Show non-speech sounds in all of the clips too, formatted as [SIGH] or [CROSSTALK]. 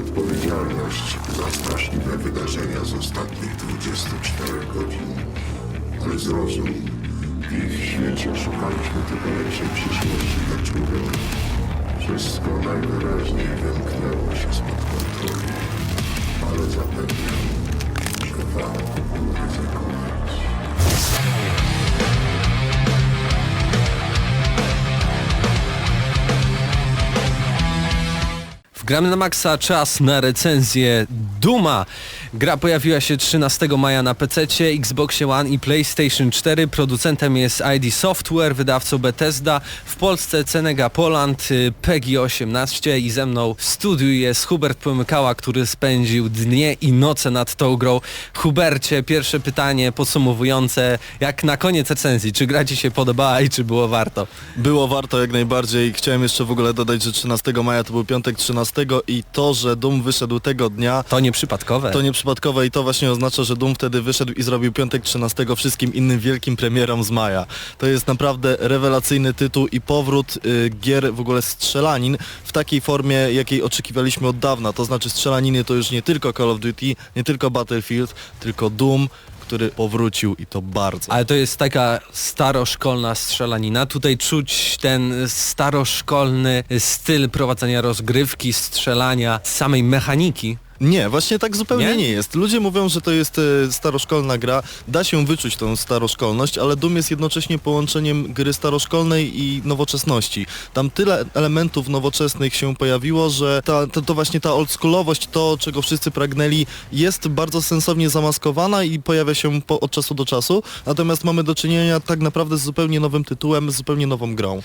Odpowiedzialność za straszliwe wydarzenia z ostatnich 24 godzin. Ale zrozum, w ich świecie szukaliśmy tylko lepszej przyszłości dla człowieka. Wszystko najwyraźniej wymknęło się spod kontroli. Ale zapewniam, że warto było ryzykować. Gramy na Maxa czas na recenzję Duma. Gra pojawiła się 13 maja na PC, Xboxie One i PlayStation 4. Producentem jest ID Software, wydawcą Bethesda. W Polsce Cenega Poland, y, PEGI 18 i ze mną w studiu jest Hubert Pomykała, który spędził dnie i noce nad tą grą. Hubercie, pierwsze pytanie podsumowujące, jak na koniec recenzji, czy gra Ci się podobała i czy było warto? Było warto jak najbardziej. Chciałem jeszcze w ogóle dodać, że 13 maja to był piątek 13 i to, że Doom wyszedł tego dnia, To nieprzypadkowe. to nieprzypadkowe i to właśnie oznacza, że Doom wtedy wyszedł i zrobił piątek 13 wszystkim innym wielkim premierom z maja. To jest naprawdę rewelacyjny tytuł i powrót y, gier w ogóle strzelanin w takiej formie, jakiej oczekiwaliśmy od dawna. To znaczy strzelaniny to już nie tylko Call of Duty, nie tylko Battlefield, tylko Doom, który powrócił i to bardzo. Ale to jest taka staroszkolna strzelanina. Tutaj czuć ten staroszkolny styl prowadzenia rozgrywki, strzelania, samej mechaniki. Nie, właśnie tak zupełnie Nie? nie, jest. Ludzie mówią, że to jest e, staroszkolna gra. Da się wyczuć tą staroszkolność, ale Doom jest jednocześnie połączeniem gry staroszkolnej i nowoczesności. Tam tyle elementów nowoczesnych się pojawiło, że ta, to, to właśnie ta oldschoolowość, to czego wszyscy pragnęli, jest bardzo sensownie zamaskowana i pojawia się po, od czasu do czasu. Natomiast mamy do czynienia tak naprawdę z zupełnie nowym tytułem, z zupełnie nową grą.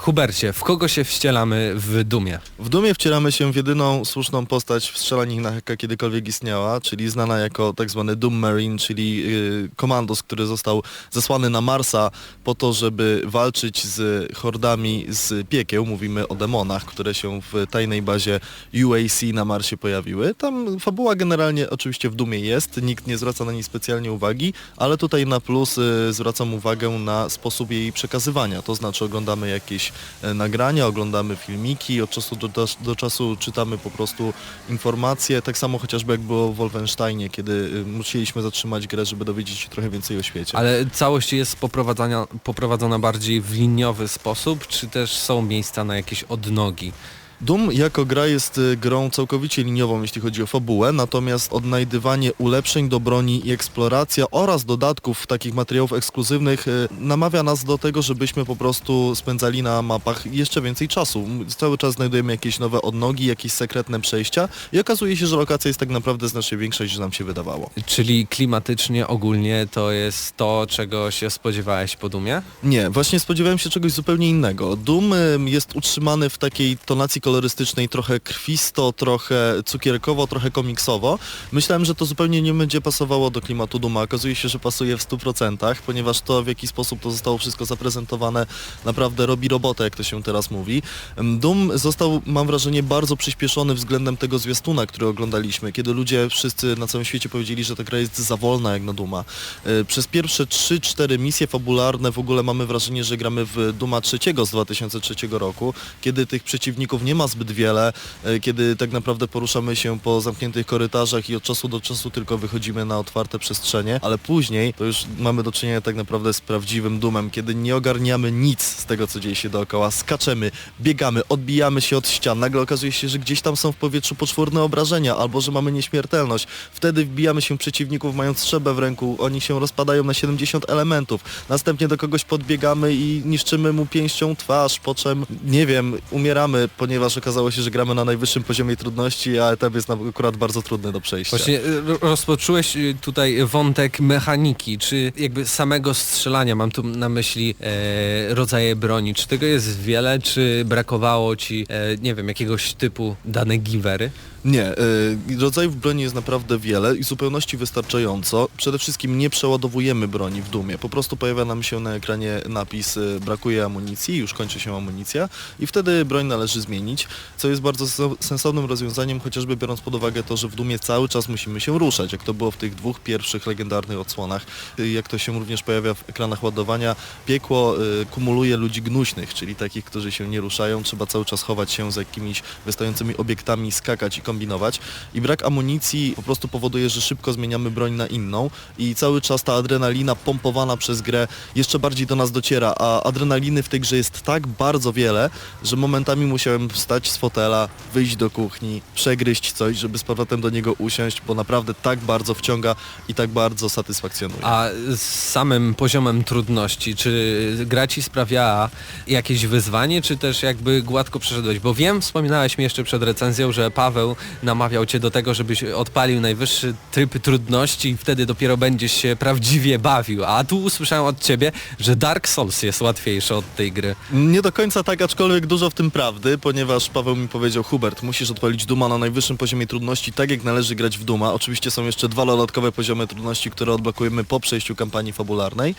Hubercie, w kogo się wcielamy w Dumie? W Dumie wcieramy się w jedyną słuszną postać w strzelaninach, jaka kiedykolwiek istniała, czyli znana jako tak zwany Doom Marine, czyli yy, komandos, który został zesłany na Marsa po to, żeby walczyć z hordami z piekieł. Mówimy o demonach, które się w tajnej bazie UAC na Marsie pojawiły. Tam fabuła generalnie oczywiście w Dumie jest, nikt nie zwraca na niej specjalnie uwagi, ale tutaj na plus yy, zwracam uwagę na sposób jej przekazywania. To znaczy oglądamy jakieś e, nagrania, oglądamy filmiki, od czasu do, do, czasu czytamy po prostu informacje, tak samo chociażby jak było w Wolfensteinie, kiedy y, musieliśmy zatrzymać grę, żeby dowiedzieć się trochę więcej o świecie. Ale całość jest poprowadzona bardziej w liniowy sposób, czy też są miejsca na jakieś odnogi? Doom jako gra jest y, grą całkowicie liniową, jeśli chodzi o fabułę, natomiast odnajdywanie ulepszeń do broni i eksploracja oraz dodatków takich materiałów ekskluzywnych y, namawia nas do tego, żebyśmy po prostu spędzali na mapach jeszcze więcej czasu. Cały czas znajdujemy jakieś nowe odnogi, jakieś sekretne przejścia i okazuje się, że lokacja jest tak naprawdę znacznie większa niż nam się wydawało. Czyli klimatycznie ogólnie to jest to, czego się spodziewałeś po Dumie? Nie, właśnie spodziewałem się czegoś zupełnie innego. Doom ym, jest utrzymany w takiej tonacji kolorystycznej trochę krwisto, trochę cukierkowo, trochę komiksowo. Myślałem, że to zupełnie nie będzie pasowało do klimatu Duma. Okazuje się, że pasuje w 100%, ponieważ to w jaki sposób to zostało wszystko zaprezentowane naprawdę robi robotę, jak to się teraz mówi. Doom został, mam wrażenie, bardzo przyspieszony względem tego zwiastuna, który oglądaliśmy, kiedy ludzie wszyscy na całym świecie powiedzieli, że ta gra jest za wolna jak na Duma. Y, Przez pierwsze 3-4 misje fabularne w ogóle mamy wrażenie, że gramy w Duma trzeciego z 2003 roku, kiedy tych przeciwników nie ma zbyt wiele, y, kiedy tak naprawdę poruszamy się po zamkniętych korytarzach i od czasu do czasu tylko wychodzimy na otwarte przestrzenie, ale później to już mamy do czynienia tak naprawdę z prawdziwym Dumem, kiedy nie ogarniamy nic z tego, co dzieje się dookoła, skaczemy, biegamy, odbijamy się od ścian, nagle okazuje się, że gdzieś tam są w powietrzu poczwórne obrażenia, albo że mamy nieśmiertelność. Wtedy wbijamy się przeciwników mając strzelbę w ręku, oni się rozpadają na 70 elementów. Następnie do kogoś podbiegamy i niszczymy mu pięścią twarz, po czym, nie wiem, umieramy, ponieważ okazało się, że gramy na najwyższym poziomie trudności, a etap jest akurat bardzo trudny do przejścia. Właśnie y, ro- rozpocząłeś y, tutaj wątek mechaniki, czy jakby samego strzelania, mam tu na myśli e, rodzaje broni. Czy tego jest wiele, czy brakowało ci, e, nie wiem, jakiegoś typu dane givery? Nie, y, rodzajów broni jest naprawdę wiele i zupełności wystarczająco. Przede wszystkim nie przeładowujemy broni w Dumie. Po prostu pojawia nam się na ekranie napis y, brakuje amunicji, już kończy się amunicja i wtedy broń należy zmienić, co jest bardzo sen- sensownym rozwiązaniem, chociażby biorąc pod uwagę to, że w Dumie cały czas musimy się ruszać, jak to było w tych dwóch pierwszych legendarnych odsłonach, y, jak to się również pojawia w ekranach ładowania. Piekło y, kumuluje ludzi gnuśnych, czyli takich, którzy się nie ruszają, trzeba cały czas chować się za jakimiś wystającymi obiektami, skakać i kombinować i brak amunicji po prostu powoduje, że szybko zmieniamy broń na inną i cały czas ta adrenalina pompowana przez grę jeszcze bardziej do nas dociera, a adrenaliny w tej grze jest tak bardzo wiele, że momentami musiałem wstać z fotela, wyjść do kuchni, przegryźć coś, żeby z powrotem do niego usiąść, bo naprawdę tak bardzo wciąga i tak bardzo satysfakcjonuje. A z samym poziomem trudności, czy gra ci sprawiała jakieś wyzwanie, czy też jakby gładko przeszedłeś? Bo wiem, wspominałeś mi jeszcze przed recenzją, że Paweł namawiał cię do tego, żebyś odpalił najwyższy tryb trudności i wtedy dopiero będziesz się prawdziwie bawił. A tu usłyszałem od ciebie, że Dark Souls jest łatwiejszy od tej gry. Nie do końca tak, aczkolwiek dużo w tym prawdy, ponieważ Paweł mi powiedział, Hubert, musisz odpalić Duma na najwyższym poziomie trudności, tak jak należy grać w Duma. Oczywiście są jeszcze dwa dodatkowe poziomy trudności, które odblokujemy po przejściu kampanii fabularnej.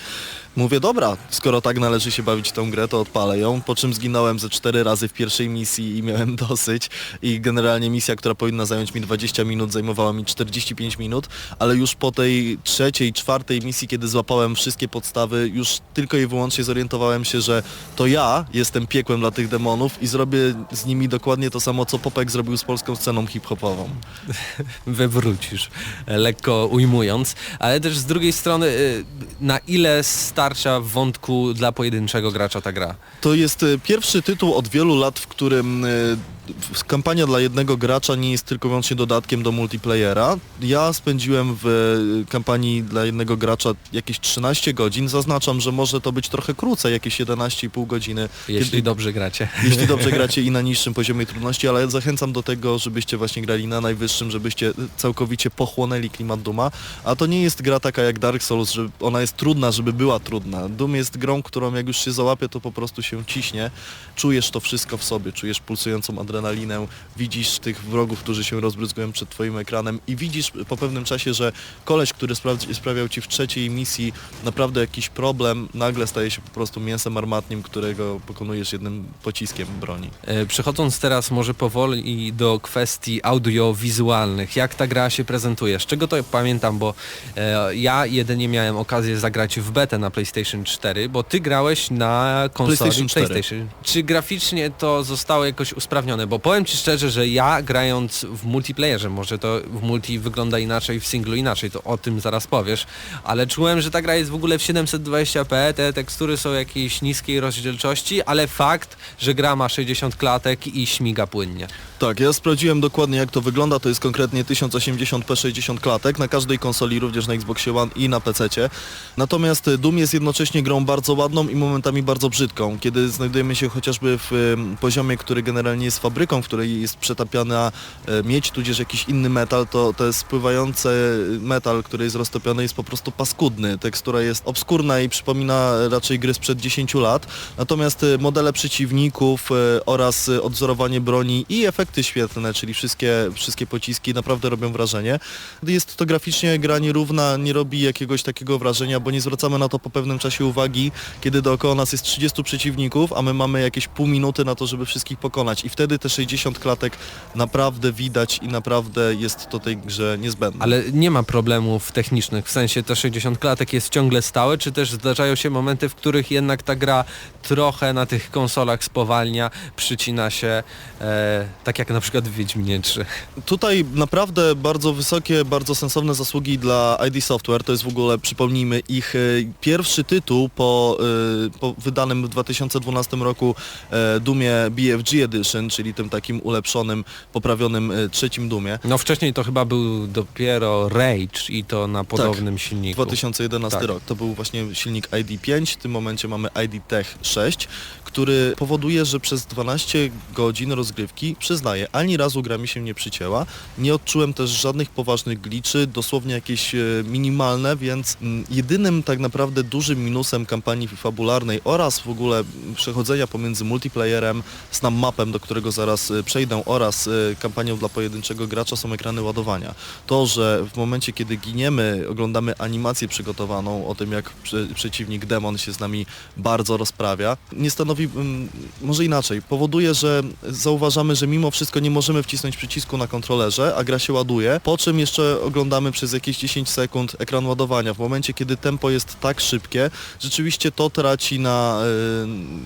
Mówię, dobra, skoro tak należy się bawić tą grę, to odpalę ją, po czym zginąłem ze cztery razy w pierwszej misji i miałem [LAUGHS] dosyć. I generalnie misja, która powinna zająć mi 20 minut, zajmowała mi 45 minut, ale już po tej trzeciej, czwartej misji, kiedy złapałem wszystkie podstawy, już tylko i wyłącznie zorientowałem się, że to ja jestem piekłem dla tych demonów i zrobię z nimi dokładnie to samo, co Popek zrobił z polską sceną hip-hopową. [LAUGHS] wywrócisz, e, lekko ujmując, ale też z drugiej strony, y, na ile starcza w wątku dla pojedynczego gracza ta gra? To jest e, pierwszy tytuł od wielu lat, w którym e, kampania dla jednego gracza nie jest tylko wyłącznie dodatkiem do multiplayera. Ja spędziłem w e, kampanii dla jednego gracza jakieś 13 godzin. Zaznaczam, że może to być trochę krócej, jakieś 11,5 godziny. Jeśli kiedy- dobrze gracie. [LAUGHS] jeśli dobrze [LAUGHS] gracie i na niższym poziomie trudności, ale zachęcam do tego, żebyście właśnie grali na najwyższym, żebyście całkowicie pochłonęli klimat Duma. A to nie jest gra taka jak Dark Souls, że ona jest trudna, żeby była trudna. Doom jest grą, którą jak już się załapie, to po prostu się ciśnie. Czujesz to wszystko w sobie, czujesz pulsującą adrenalinę, widzisz tych wrogów, którzy się rozbryzgują przed twoim ekranem i widzisz po pewnym czasie, że koleś, który spra- sprawiał ci w trzeciej misji naprawdę jakiś problem, nagle staje się po prostu mięsem armatnim, którego pokonujesz jednym pociskiem broni. E, Przechodząc teraz może powoli do kwestii audiowizualnych, jak ta gra się prezentuje? Z czego to pamiętam, bo e, ja jedynie miałem okazję zagrać w betę na PlayStation 4, bo ty grałeś na konsoli PlayStation 4. PlayStation. Czy graficznie to zostało jakoś usprawnione? Bo powiem ci szczerze, że ja grając w multiplayerze, może to w multi wygląda inaczej, w singlu inaczej, to o tym zaraz powiesz, ale czułem, że ta gra jest w ogóle w 720p, te tekstury są jakiejś niskiej rozdzielczości, ale fakt, że gra ma 60 klatek i śmiga płynnie. Tak, ja sprawdziłem dokładnie jak to wygląda, to jest konkretnie 1080p 60 klatek na każdej konsoli, również na Xboxie One i na PC. Natomiast y, Doom jest jednocześnie grą bardzo ładną i momentami bardzo brzydką. Kiedy znajdujemy się chociażby w poziomie, który generalnie jest fabryką, w której jest przetapiana e, miedź, tudzież jakiś inny metal, to to jest spływający metal, który jest roztopiony, jest po prostu paskudny. Tekstura jest obskurna i przypomina raczej gry sprzed 10 lat. Natomiast y, modele przeciwników y, oraz odzorowanie broni i efekty świetlne, czyli wszystkie, wszystkie pociski naprawdę robią wrażenie. Jest to graficznie gra nierówna, nie robi jakiegoś takiego wrażenia, bo nie zwracamy na to po pewnym czasie uwagi, kiedy dookoła nas jest 30 przeciwników, a my mamy jakieś pół minuty na to, żeby wszystkich pokonać. I wtedy te 60 klatek naprawdę widać i naprawdę jest to tej grze niezbędne. Ale nie ma problemów technicznych, w sensie te 60 klatek jest ciągle stałe, czy też zdarzają się momenty, w których jednak ta gra trochę na tych konsolach spowalnia, przycina się, e, tak jak na przykład w Wiedźminie 3. Tutaj naprawdę bardzo wysokie, bardzo sensowne zasługi dla ID Software. To jest w ogóle, przypomnijmy, ich e, pierwszy tytuł po, e, po wydanym w 2012 roku e, Dumie BFG Edition, czyli tym takim ulepszonym, poprawionym e, trzecim Dumie. No wcześniej to chyba był dopiero Rage i to na podobnym silniku. 2011 Tak. rok. To był właśnie silnik ID5, w tym momencie mamy ID Tech 6, który powoduje, że przez 12 godzin rozgrywki, przyznaję, ani razu gra mi się nie przycięła. Nie odczułem też żadnych poważnych gliczy, dosłownie jakieś e, minimalne, więc mm, jedynym tak naprawdę dużym minusem kampanii fabularnej oraz w ogóle mm, przechodzenia pomiędzy multiplayerem, snap mapem, do którego zaraz e, przejdę, oraz e, kampanią dla pojedynczego gracza są ekrany ładowania. To, że w momencie, kiedy giniemy, oglądamy animację przygotowaną o tym, jak prze, przeciwnik demon się z nami bardzo rozprawia, nie stanowi, mm, może inaczej, powoduje, że zauważamy, że mimo wszystko nie możemy wcisnąć przycisku na kontrolerze, a gra się ładuje, po czym jeszcze oglądamy przez jakieś 10 sekund ekran ładowania. W momencie, kiedy tempo jest tak szybkie, rzeczywiście to traci na,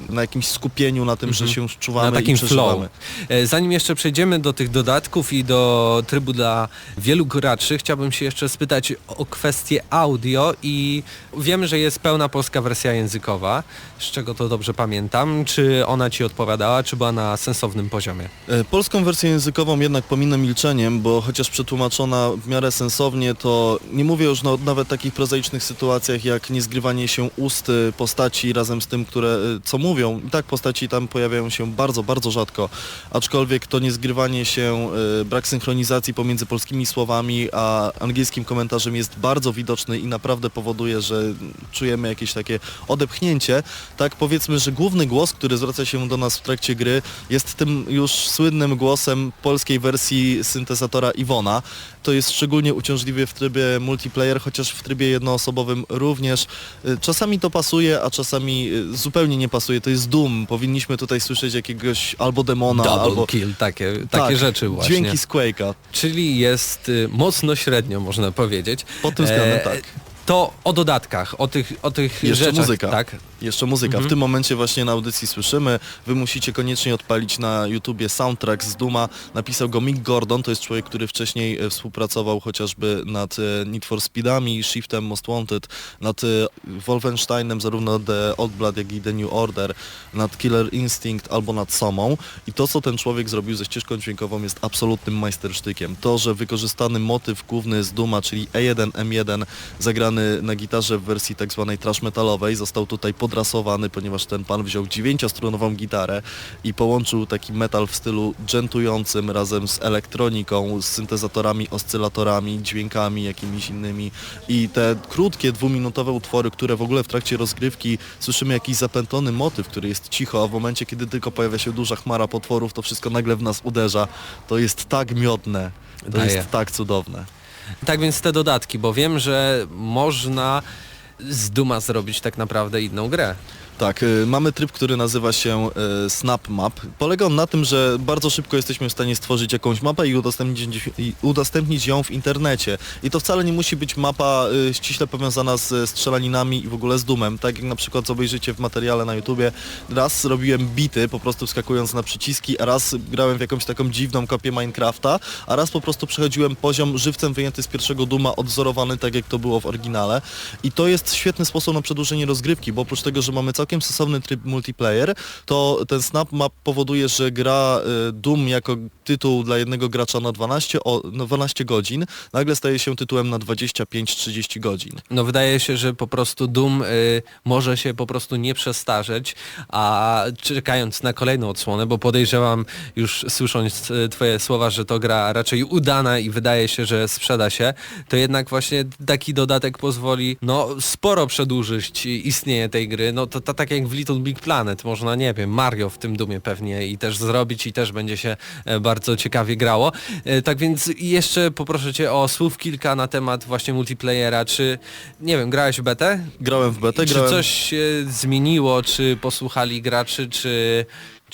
y, na jakimś skupieniu, na tym, Mhm. że się czuwamy Na takim i przeżywamy. flow. E, Zanim jeszcze przejdziemy do tych dodatków i do trybu dla wielu graczy, chciałbym się jeszcze spytać o kwestię audio i wiemy, że jest pełna polska wersja językowa, z czego to dobrze pamiętam. Czy ona Ci odpowiadała, czy była na sensownym poziomie? E, Polską wersję językową jednak pominę milczeniem, bo chociaż przetłumaczona w miarę sensownie, to nie mówię już no, nawet takich prozaicznych sytuacjach jak niezgrywanie się ust y, postaci razem z tym, które co mówią. I tak postaci tam pojawiają się bardzo, bardzo rzadko. Aczkolwiek to niezgrywanie się, y, brak synchronizacji pomiędzy polskimi słowami a angielskim komentarzem jest bardzo widoczny i naprawdę powoduje, że czujemy jakieś takie odepchnięcie. Tak powiedzmy, że główny głos, który zwraca się do nas w trakcie gry jest tym już słynnym głosem polskiej wersji syntezatora Iwona. To jest szczególnie uciążliwe w trybie multiplayer, chociaż w trybie jednoosobowym również. Y, Czasami to pasuje, a czasami y, zupełnie nie pasuje. To jest Doom. Powinniśmy tutaj słyszeć jakiegoś albo demona, Double albo... kill, takie, takie Tak, rzeczy właśnie. Dźwięki z Quake'a. Czyli jest y, mocno średnio, można powiedzieć. Pod tym względem E, tak. To o dodatkach, o tych, o tych Jeszcze rzeczach. muzyka. Tak? Jeszcze muzyka. Mhm. W tym momencie właśnie na audycji słyszymy. Wy musicie koniecznie odpalić na YouTubie soundtrack z Duma. Napisał go Mick Gordon, to jest człowiek, który wcześniej e, współpracował chociażby nad e, Need for Speedami, Shiftem Most Wanted, nad e, Wolfensteinem, zarówno The Old Blood, jak i The New Order, nad Killer Instinct albo nad Somą. I to, co ten człowiek zrobił ze ścieżką dźwiękową jest absolutnym majstersztykiem. To, że wykorzystany motyw główny z Duma, czyli E1, M1, zagrany na gitarze w wersji tak zwanej trash metalowej, został tutaj podrasowany, ponieważ ten pan wziął dziewięciostrunową gitarę i połączył taki metal w stylu dżentującym razem z elektroniką, z syntezatorami, oscylatorami, dźwiękami jakimiś innymi i te krótkie, dwuminutowe utwory, które w ogóle w trakcie rozgrywki słyszymy jakiś zapętlony motyw, który jest cicho, a w momencie, kiedy tylko pojawia się duża chmara potworów, to wszystko nagle w nas uderza. To jest tak miodne, to jest tak cudowne. Tak więc te dodatki, bo wiem, że można z Duma zrobić tak naprawdę inną grę. Tak, y, mamy tryb, który nazywa się y, Snap Map. Polega on na tym, że bardzo szybko jesteśmy w stanie stworzyć jakąś mapę i udostępnić, i udostępnić ją w internecie. I to wcale nie musi być mapa y, ściśle powiązana z strzelaninami i w ogóle z dumem. Tak jak na przykład obejrzycie w materiale na YouTubie, raz robiłem bity, po prostu wskakując na przyciski, a raz grałem w jakąś taką dziwną kopię Minecrafta, a raz po prostu przechodziłem poziom żywcem wyjęty z pierwszego Duma, odzorowany tak jak to było w oryginale. I to jest świetny sposób na przedłużenie rozgrywki, bo oprócz tego, że mamy całkiem sensowny tryb multiplayer, to ten Snap Map powoduje, że gra y, Doom jako tytuł dla jednego gracza na 12, o, na 12 godzin nagle staje się tytułem na 25-30 godzin. No wydaje się, że po prostu Doom y, może się po prostu nie przestarzeć, a czekając na kolejną odsłonę, bo podejrzewam już słysząc y, twoje słowa, że to gra raczej udana i wydaje się, że sprzeda się, to jednak właśnie taki dodatek pozwoli no sporo przedłużyć istnienie tej gry. No to, to tak jak w Little Big Planet, można nie wiem, Mario w tym Dumie pewnie i też zrobić i też będzie się e, bardzo ciekawie grało. E, Tak więc jeszcze poproszę cię o słów kilka na temat właśnie multiplayera, czy nie wiem, grałeś w betę? Grałem w betę, Czy grałem... coś się zmieniło, czy posłuchali graczy, czy,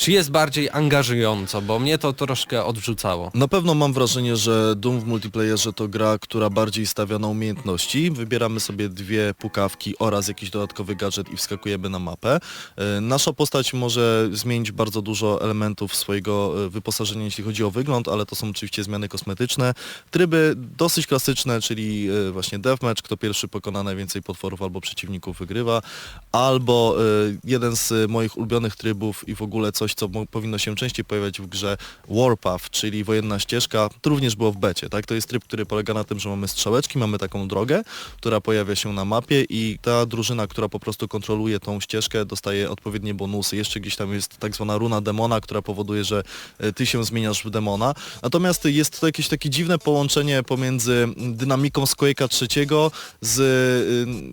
czy jest bardziej angażująco, bo mnie to troszkę odrzucało. Na pewno mam wrażenie, że Doom w multiplayerze to gra, która bardziej stawia na umiejętności. Wybieramy sobie dwie pukawki oraz jakiś dodatkowy gadżet i wskakujemy na mapę. E, Nasza postać może zmienić bardzo dużo elementów swojego e, wyposażenia, jeśli chodzi o wygląd, ale to są oczywiście zmiany kosmetyczne. Tryby dosyć klasyczne, czyli e, właśnie deathmatch, kto pierwszy pokona najwięcej potworów albo przeciwników wygrywa, albo jeden z moich ulubionych trybów i w ogóle coś, co mo- powinno się częściej pojawiać w grze Warpath, czyli wojenna ścieżka, to również było w becie, tak? To jest tryb, który polega na tym, że mamy strzałeczki, mamy taką drogę, która pojawia się na mapie i ta drużyna, która po prostu kontroluje tą ścieżkę, dostaje odpowiednie bonusy. Jeszcze gdzieś tam jest tak zwana runa demona, która powoduje, że e, ty się zmieniasz w demona. Natomiast jest to jakieś takie dziwne połączenie pomiędzy dynamiką z Quake'a trzeciego z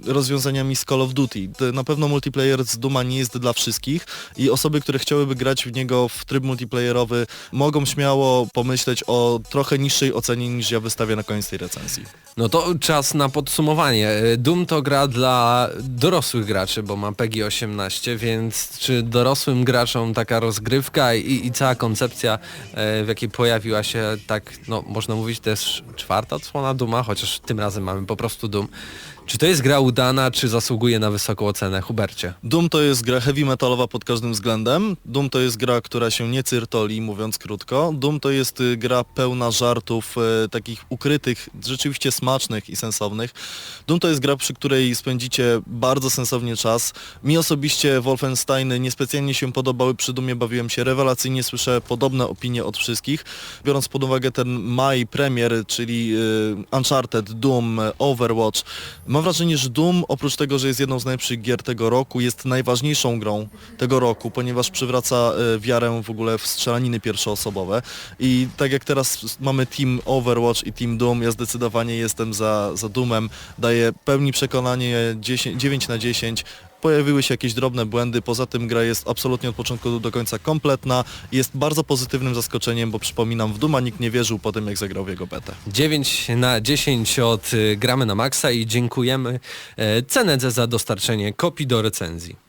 y, rozwiązaniami z Call of Duty. Na pewno multiplayer z Duma nie jest dla wszystkich i osoby, które chciałyby grać w niego w tryb multiplayerowy mogą śmiało pomyśleć o trochę niższej ocenie niż ja wystawię na koniec tej recenzji. No to czas na podsumowanie. Doom to gra dla dorosłych graczy, bo ma PEGI 18, więc czy dorosłym graczom taka rozgrywka i, i cała koncepcja, e, w jakiej pojawiła się tak, no można mówić też czwarta odsłona Duma, chociaż tym razem mamy po prostu Doom. Czy to jest gra udana, czy zasługuje na wysoką ocenę? Hubercie. Doom to jest gra heavy metalowa pod każdym względem. Doom to jest gra, która się nie cyrtoli, mówiąc krótko. Doom to jest y, gra pełna żartów, e, takich ukrytych, rzeczywiście smacznych i sensownych. Doom to jest gra, przy której spędzicie bardzo sensownie czas. Mi osobiście Wolfensteiny niespecjalnie się podobały, przy Doomie bawiłem się rewelacyjnie, słyszę podobne opinie od wszystkich. Biorąc pod uwagę ten maj premier, czyli y, Uncharted, Doom, e, Overwatch, mam wrażenie, że Doom oprócz tego, że jest jedną z najlepszych gier tego roku, jest najważniejszą grą tego roku, ponieważ przywraca e, wiarę w ogóle w strzelaniny pierwszoosobowe. I tak jak teraz mamy Team Overwatch i Team Doom, ja zdecydowanie jestem za, za Doomem, daję pełni przekonanie 10, 9 na 10, Pojawiły się jakieś drobne błędy, poza tym gra jest absolutnie od początku do końca kompletna, jest bardzo pozytywnym zaskoczeniem, bo przypominam, w Duma nikt nie wierzył po tym, jak zagrał w jego betę. 9 na 10 od y, Gramy na Maxa i dziękujemy e, Cenedze za dostarczenie kopii do recenzji.